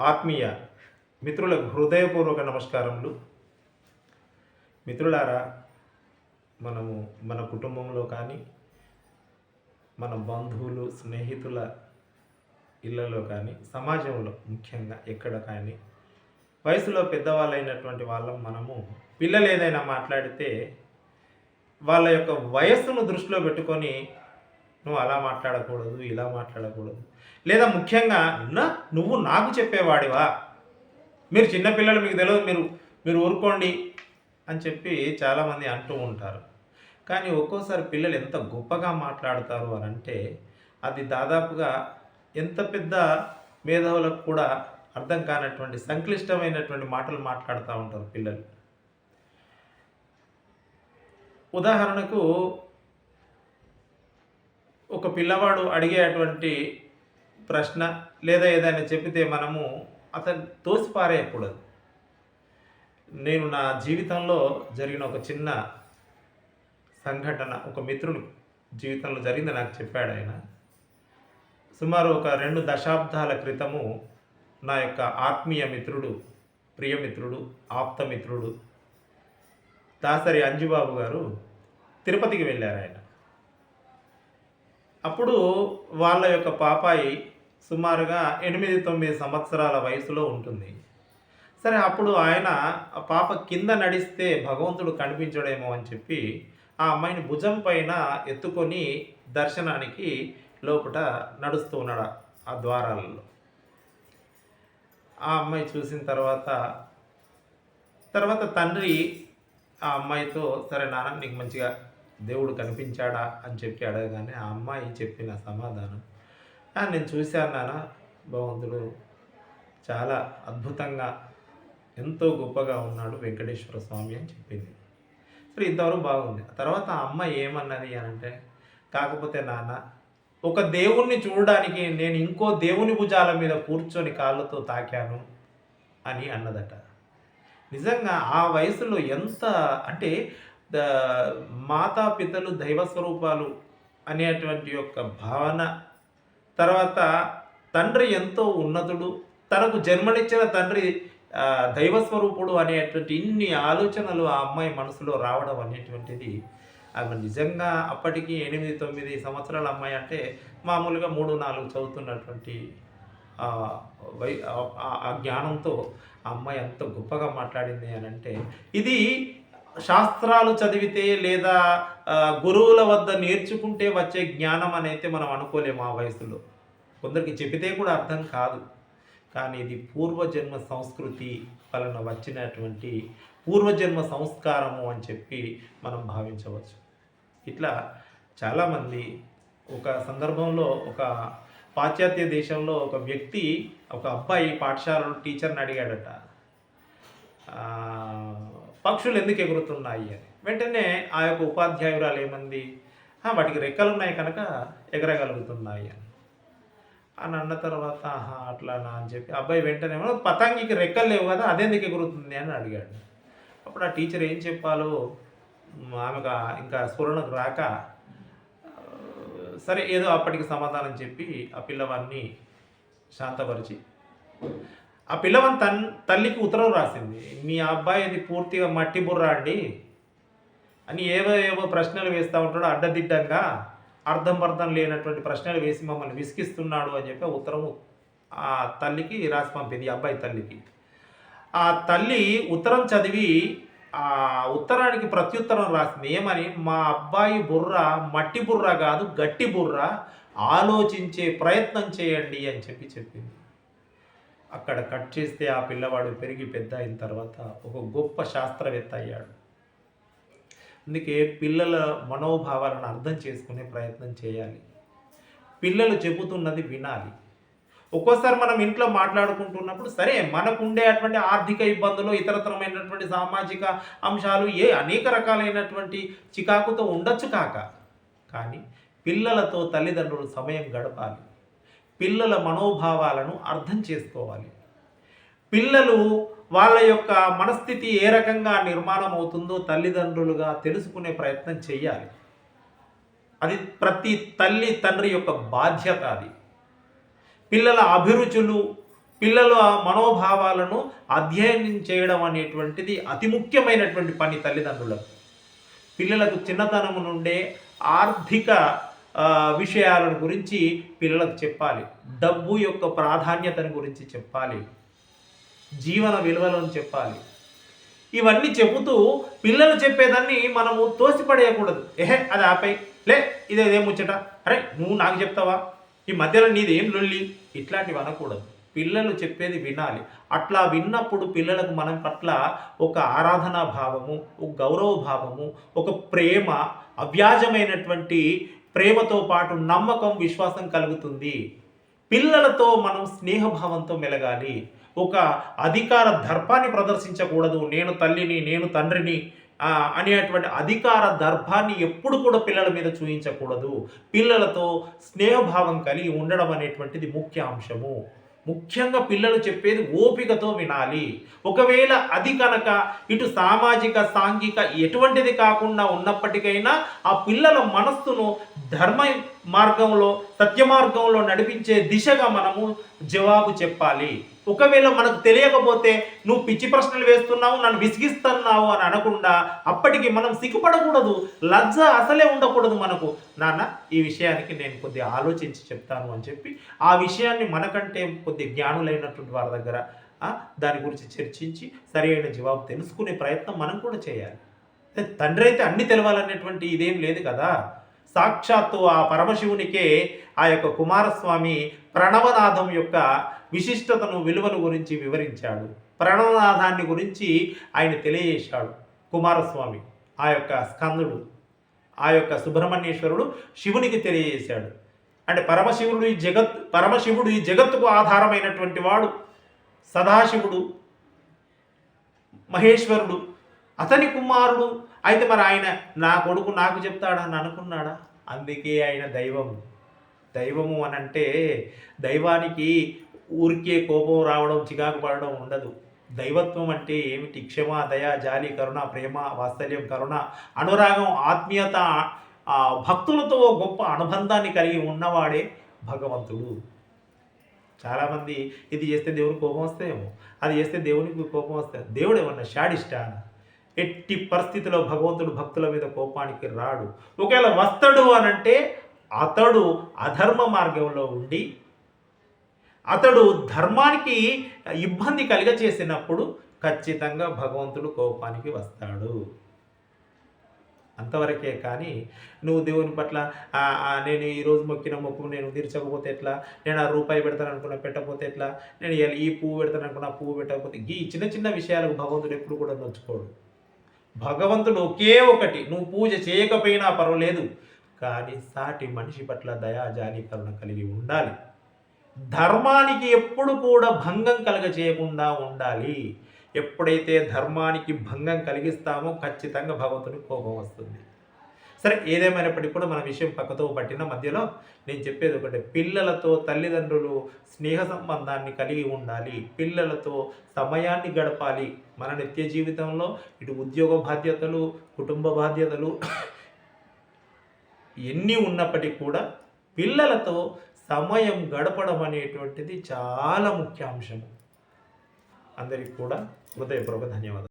ఆత్మీయ మిత్రులకు హృదయపూర్వక నమస్కారములు. మిత్రులారా మనము మన కుటుంబంలో కానీ మన బంధువులు స్నేహితుల ఇళ్ళలో కానీ సమాజంలో ముఖ్యంగా ఎక్కడ కానీ వయసులో పెద్దవాళ్ళైనటువంటి వాళ్ళం మనము పిల్లలు ఏదైనా మాట్లాడితే వాళ్ళ యొక్క వయస్సును దృష్టిలో పెట్టుకొని నువ్వు అలా మాట్లాడకూడదు ఇలా మాట్లాడకూడదు. లేదా ముఖ్యంగా నా నువ్వు నాకు చెప్పేవాడివా? మీరు చిన్నపిల్లలు మీకు తెలియదు మీరు మీరు ఊరుకోండి అని చెప్పి చాలామంది అంటూ ఉంటారు. కానీ ఒక్కోసారి పిల్లలు ఎంత గొప్పగా మాట్లాడతారు అని అంటే అది దాదాపుగా ఎంత పెద్ద మేధావులకు కూడా అర్థం కానటువంటి సంక్లిష్టమైనటువంటి మాటలు మాట్లాడుతూ ఉంటారు పిల్లలు. ఉదాహరణకు ఒక పిల్లవాడు అడిగేటువంటి ప్రశ్న లేదా ఏదైనా చెబితే మనము అతను తోసిపారేయకూడదు. నేను నా జీవితంలో జరిగిన ఒక చిన్న సంఘటన ఒక మిత్రుడు జీవితంలో జరిగింది నాకు చెప్పాడు ఆయన. సుమారు ఒక రెండు దశాబ్దాల క్రితము నా యొక్క ఆత్మీయ మిత్రుడు ప్రియమిత్రుడు ఆప్తమిత్రుడు దాసరి అంజుబాబు గారు తిరుపతికి వెళ్ళారు ఆయన. అప్పుడు వాళ్ళ యొక్క పాపాయి సుమారుగా ఎనిమిది తొమ్మిది సంవత్సరాల వయసులో ఉంటుంది. సరే అప్పుడు ఆయన పాప కింద నడిస్తే భగవంతుడు కనిపించడేమో అని చెప్పి ఆ అమ్మాయిని భుజం పైన ఎత్తుకొని దర్శనానికి లోపట నడుస్తూ ఉన్నాడు ఆ ద్వారాలలో. ఆ అమ్మాయి చూసిన తర్వాత తర్వాత తండ్రి ఆ అమ్మాయితో సరే నాన్న నీకు మంచిగా దేవుడు కనిపించాడా అని చెప్పి అడగగానే ఆ అమ్మాయి చెప్పిన సమాధానం. నేను చూశాను నాన్న భగవంతుడు చాలా అద్భుతంగా ఎంతో గొప్పగా ఉన్నాడు వెంకటేశ్వర స్వామి అని చెప్పింది. సరే ఇంతవరకు బాగుంది. తర్వాత ఆ అమ్మాయి ఏమన్నది అని అంటే కాకపోతే నాన్న ఒక దేవుణ్ణి చూడడానికి నేను ఇంకో దేవుని భుజాల మీద కూర్చొని కాళ్ళతో తాకాను అని అన్నదట. నిజంగా ఆ వయసులో ఎంత అంటే మాతాపితలు దైవ స్వరూపాలు అనేటువంటి యొక్క భావన. తర్వాత తండ్రి ఎంతో ఉన్నతుడు తనకు జన్మనిచ్చిన తండ్రి దైవస్వరూపుడు దైవ స్వరూపుడు అనేటువంటి ఇన్ని ఆలోచనలు ఆ అమ్మాయి మనసులో రావడం అనేటువంటిది ఆమె నిజంగా అప్పటికి ఎనిమిది తొమ్మిది సంవత్సరాల అమ్మాయి అంటే మామూలుగా మూడు నాలుగు చదువుతున్నటువంటి వై ఆ- ఆ- జ్ఞానంతో ఆ అమ్మాయి అంత గొప్పగా మాట్లాడింది అని అంటే ఇది శాస్త్రాలు చదివితే లేదా గురువుల వద్ద నేర్చుకుంటే వచ్చే జ్ఞానం అనేది మనం అనుకోలేము ఆ వయసులో. కొందరికి చెబితే కూడా అర్థం కాదు. కానీ ఇది పూర్వజన్మ సంస్కృతి వలన వచ్చినటువంటి పూర్వజన్మ సంస్కారము అని చెప్పి మనం భావించవచ్చు. ఇట్లా చాలామంది ఒక సందర్భంలో ఒక పాశ్చాత్య దేశంలో ఒక వ్యక్తి ఒక అబ్బాయి పాఠశాలలో టీచర్ని అడిగాడట. ఆ, పక్షులు ఎందుకు ఎగురుతున్నాయి అని. వెంటనే ఆ యొక్క ఉపాధ్యాయురాలు ఏమంది? వాటికి రెక్కలు ఉన్నాయి కనుక ఎగరగలుగుతున్నాయి అని. అని అన్న తర్వాత ఆహా అట్లానా అని చెప్పి అబ్బాయి వెంటనే పతంగికి రెక్కలు లేవు కదా అదెందుకు ఎగురుతుంది అని అడిగాడు. అప్పుడు ఆ టీచర్ ఏం చెప్పాలో ఆమెకు ఇంకా స్ఫురణకు రాక సరే ఏదో అప్పటికి సమాధానం చెప్పి ఆ పిల్లవాడిని శాంతపరిచి ఆ పిల్లవాని తన్ తల్లికి ఉత్తరం రాసింది. మీ అబ్బాయిది పూర్తిగా మట్టి బుర్ర అండి. అని ఏవో ఏవో ప్రశ్నలు వేస్తూ ఉంటాడు అడ్డదిడ్డంగా. అర్థం అర్థం లేనటువంటి ప్రశ్నలు వేసి మమ్మల్ని విసిగిస్తున్నాడు అని చెప్పి ఉత్తరం ఉత్తరము ఆ తల్లికి రాసి పంపింది అబ్బాయి తల్లికి. ఆ తల్లి ఉత్తరం చదివి ఆ ఉత్తరానికి ప్రత్యుత్తరం రాసింది. ఏమని? మా అబ్బాయి బుర్ర మట్టి బుర్ర కాదు గట్టి బుర్ర. ఆలోచించే ప్రయత్నం చేయండి అని చెప్పి చెప్పింది. అక్కడ కట్ చేస్తే ఆ పిల్లవాడు పెరిగి పెద్ద అయిన తర్వాత ఒక గొప్ప శాస్త్రవేత్త అయ్యాడు. అందుకే పిల్లల మనోభావాలను అర్థం చేసుకునే ప్రయత్నం చేయాలి. పిల్లలు చెబుతున్నది వినాలి. ఒక్కోసారి మనం ఇంట్లో మాట్లాడుకుంటున్నప్పుడు సరే మనకు ఉండేటువంటి ఆర్థిక ఇబ్బందులు ఇతరతరమైనటువంటి సామాజిక అంశాలు ఏ అనేక రకాలైనటువంటి చికాకుతో ఉండొచ్చు కాక కానీ పిల్లలతో తల్లిదండ్రులు సమయం గడపాలి. పిల్లల మనోభావాలను అర్థం చేసుకోవాలి. పిల్లలు వాళ్ళ యొక్క మనస్థితి ఏ రకంగా నిర్మాణం అవుతుందో తల్లిదండ్రులుగా తెలుసుకునే ప్రయత్నం చేయాలి అది ప్రతి తల్లి తండ్రి యొక్క బాధ్యత అది. పిల్లల అభిరుచులు పిల్లల మనోభావాలను అధ్యయనం చేయడం అనేటువంటిది అతి ముఖ్యమైనటువంటి పని తల్లిదండ్రులకు. పిల్లలకు చిన్నతనం నుండే ఆర్థిక విషయాలను గురించి పిల్లలకు చెప్పాలి. డబ్బు యొక్క ప్రాధాన్యతను గురించి చెప్పాలి. జీవన విలువలను చెప్పాలి. ఇవన్నీ చెబుతూ పిల్లలు చెప్పేదాన్ని మనము తోసిపడేయకూడదు. ఏహే అది ఆపై లే ఇదేదే ముచ్చట? అరే నువ్వు నాకు చెప్తావా? ఈ మధ్యలో నీదేం లొల్లి? ఇట్లాంటివి అనకూడదు. పిల్లలు చెప్పేది వినాలి. అట్లా విన్నప్పుడు పిల్లలకు మనం పట్ల ఒక ఆరాధనా భావము ఒక గౌరవ భావము ఒక ప్రేమ అవ్యాజమైనటువంటి ప్రేమతో పాటు నమ్మకం విశ్వాసం కలుగుతుంది. పిల్లలతో మనం స్నేహభావంతో మెలగాలి. ఒక అధికార దర్పాన్ని ప్రదర్శించకూడదు. నేను తల్లిని నేను తండ్రిని అనేటువంటి అధికార దర్భాన్ని ఎప్పుడు కూడా పిల్లల మీద చూపించకూడదు పిల్లలతో స్నేహభావం కలిగి ఉండడం అనేటువంటిది ముఖ్య అంశము. ముఖ్యంగా పిల్లలు చెప్పేది ఓపికతో వినాలి. ఒకవేళ అది కనుక ఇటు సామాజిక సాంఘిక ఎటువంటిది కాకుండా ఉన్నప్పటికైనా ఆ పిల్లల మనస్సును ధర్మ మార్గంలో సత్య మార్గంలో నడిపించే దిశగా మనము జవాబు చెప్పాలి. ఒకవేళ మనకు తెలియకపోతే నువ్వు పిచ్చి ప్రశ్నలు వేస్తున్నావు నన్ను విసిగిస్తున్నావు అని అనకుండా అప్పటికి మనం సిగ్గుపడకూడదు. లజ్జ అసలే ఉండకూడదు మనకు. నాన్న ఈ విషయానికి నేను కొద్దిగా ఆలోచించి చెప్తాను అని చెప్పి ఆ విషయాన్ని మనకంటే కొద్ది జ్ఞానులైనటువంటి వారి దగ్గర దాని గురించి చర్చించి సరైన జవాబు తెలుసుకునే ప్రయత్నం మనం కూడా చేయాలి. తండ్రి అయితే అన్ని తెలవాలనేటువంటి ఇదేం లేదు కదా. సాక్షాత్తు ఆ పరమశివునికే ఆ యొక్క కుమారస్వామి ప్రణవనాథం యొక్క విశిష్టతను విలువను గురించి వివరించాడు. ప్రణవనాథాన్ని గురించి ఆయన తెలియజేశాడు. కుమారస్వామి ఆ యొక్క స్కందుడు ఆ యొక్క సుబ్రహ్మణ్యేశ్వరుడు శివునికి తెలియజేశాడు. అంటే పరమశివుడు ఈ జగత్ పరమశివుడు ఈ జగత్తుకు ఆధారమైనటువంటి వాడు సదాశివుడు మహేశ్వరుడు అతని కుమారుడు అయితే మరి ఆయన నా కొడుకు నాకు చెప్తాడని అనుకున్నాడా? అందుకే ఆయన దైవము దైవము అని అంటే దైవానికి ఊరికే కోపం రావడం చికాకు పడడం ఉండదు. దైవత్వం అంటే ఏమిటి? క్షమ దయ జాలి కరుణ ప్రేమ వాత్సల్యం కరుణ అనురాగం ఆత్మీయత భక్తులతో గొప్ప అనుబంధాన్ని కలిగి ఉన్నవాడే భగవంతుడు. చాలామంది ఇది చేస్తే దేవుడికి కోపం వస్తాయేమో అది చేస్తే దేవునికి కోపం వస్తుంది దేవుడు ఏమన్నా షాడిష్టా ఎట్టి పరిస్థితిలో భగవంతుడు భక్తుల మీద కోపానికి రాడు. ఒకవేళ వస్తాడు అనంటే అతడు అధర్మ మార్గంలో ఉండి అతడు ధర్మానికి ఇబ్బంది కలిగ చేసినప్పుడు ఖచ్చితంగా భగవంతుడు కోపానికి వస్తాడు. అంతవరకే కానీ నువ్వు దేవుని పట్ల నేను ఈరోజు మొక్కిన మొక్కు నేను తీర్చకపోతే ఎట్లా? నేను ఆ రూపాయి పెడతాను అనుకున్నా పెట్టకపోతే ఎట్లా? నేను ఈ పువ్వు పెడతాను అనుకున్న పువ్వు పెట్టకపోతే ఈ చిన్న చిన్న విషయాలకు భగవంతుడు ఎప్పుడు కూడా నొచ్చుకోడు. భగవంతుడు ఒకే ఒకటి. నువ్వు పూజ చేయకపోయినా పర్వాలేదు. కానీ సాటి మనిషి పట్ల దయా కరుణ కలిగి ఉండాలి. ధర్మానికి ఎప్పుడు కూడా భంగం కలగ చేయకుండా ఉండాలి. ఎప్పుడైతే ధర్మానికి భంగం కలిగిస్తామో ఖచ్చితంగా భగవంతుని కోపం వస్తుంది. సరే ఏదేమైనప్పటికీ కూడా మన విషయం పక్కతో పట్టిన మధ్యలో నేను చెప్పేది ఒకటి. పిల్లలతో తల్లిదండ్రులు స్నేహ సంబంధాన్ని కలిగి ఉండాలి. పిల్లలతో సమయాన్ని గడపాలి. మన నిత్య జీవితంలో ఇటు ఉద్యోగ బాధ్యతలు కుటుంబ బాధ్యతలు ఎన్ని ఉన్నప్పటికీ కూడా పిల్లలతో సమయం గడపడం అనేటువంటిది చాలా ముఖ్య అంశం అందరికీ కూడా హృదయపూర్వక ధన్యవాదాలు.